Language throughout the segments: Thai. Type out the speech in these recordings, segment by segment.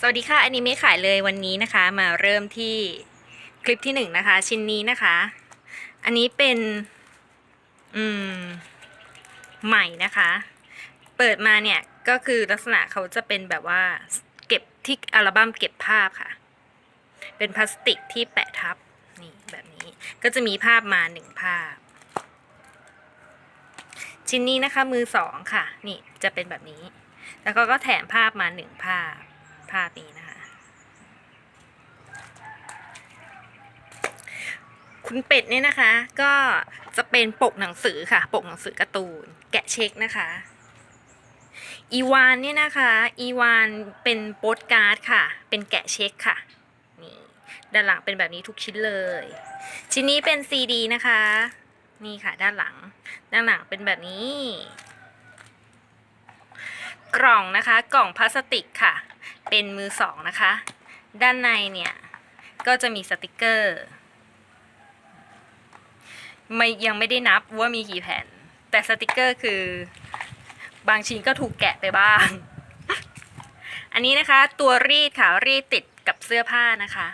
สวัสดีค่ะอันนี้ไม่ขายเลยวันนี้นะคะ มาเริ่มที่คลิปที่หนึ่งนะคะ ชิ้นนี้นะคะ อันนี้เป็นอืมใหม่นะคะ เปิดมาเนี่ยก็คือลักษณะเขาจะเป็นแบบว่าเก็บที่อัลบั้มเก็บภาพค่ะ เป็นพลาสติกที่แปะทับนี่แบบนี้ก็จะมีภาพมาหนึ่งภาพ ชิ้นนี้นะคะมือสองค่ะ นี่จะเป็นแบบนี้ แล้วก็ก็แถมภาพมาหนึ่งภาพ ภาพนี้นะคะ คุณเป็ดเนี่ยนะคะ ก็จะเป็นปกหนังสือค่ะ ปกหนังสือการ์ตูน แกะเช็คนะคะอีวานเนี่ยนะคะอีวานเป็นโปสการ์ดค่ะ เป็นแกะเช็คค่ะนี่ด้านหลังเป็นแบบนี้ทุกชิ้นเลยชิ้นนี้เป็นซีดีนะคะ นี่ค่ะด้านหลัง ด้านหลังเป็นแบบนี้ กล่องนะคะ กล่องพลาสติกค่ะ เป็นมือสองนะคะ ด้านในเนี่ย ก็จะมีสติกเกอร์ไม่ยังไม่ได้นับว่ามีกี่แผ่น แต่สติกเกอร์คือบางชิ้นก็ถูกแกะไปบ้าง อันนี้นะคะตัวรีดค่ะ รีดติดกับเสื้อผ้านะคะ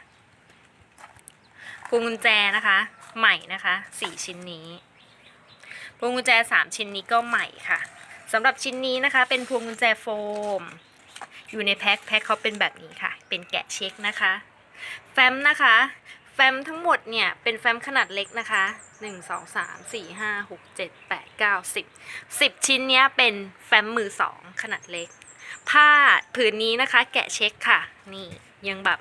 พวงกุญแจนะคะ ใหม่นะคะสี่ชิ้นนี้พวงกุญแจสามชิ้นนี้ก็ใหม่ค่ะสำหรับชิ้นนี้นะคะ เป็นพวงกุญแจโฟม อยู่ในแพ็คแพ็คเขาเป็นแบบนี้ค่ะ เป็นแกะเช็คนะคะ แฟ้มนะคะ แฟ้มทั้งหมดเนี่ย เป็นแฟ้มขนาดเล็กนะคะ 1 2 3 4 5 6 7 8 9 10 10 ชิ้นเนี้ยเป็นแฟ้มมือสองขนาดเล็ก ผ้าผืนนี้นะคะ แกะเช็คค่ะ นี่ยังแบบ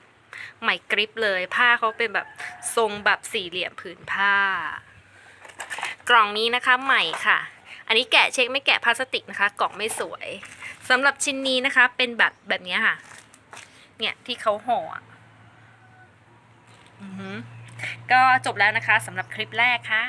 ใหม่กริปเลย ผ้าเขาเป็นแบบทรงแบบสี่เหลี่ยมผืนผ้า กล่องนี้นะคะใหม่ค่ะ อันนี้แกะเช็คไม่แกะพลาสติกนะคะ กล่องไม่สวย สำหรับชิ้นนี้นะคะเป็นแบบแบบนี้ค่ะ เนี่ยที่เขาห่ออะอือหือก็จบแล้วนะคะสำหรับคลิปแรกค่ะ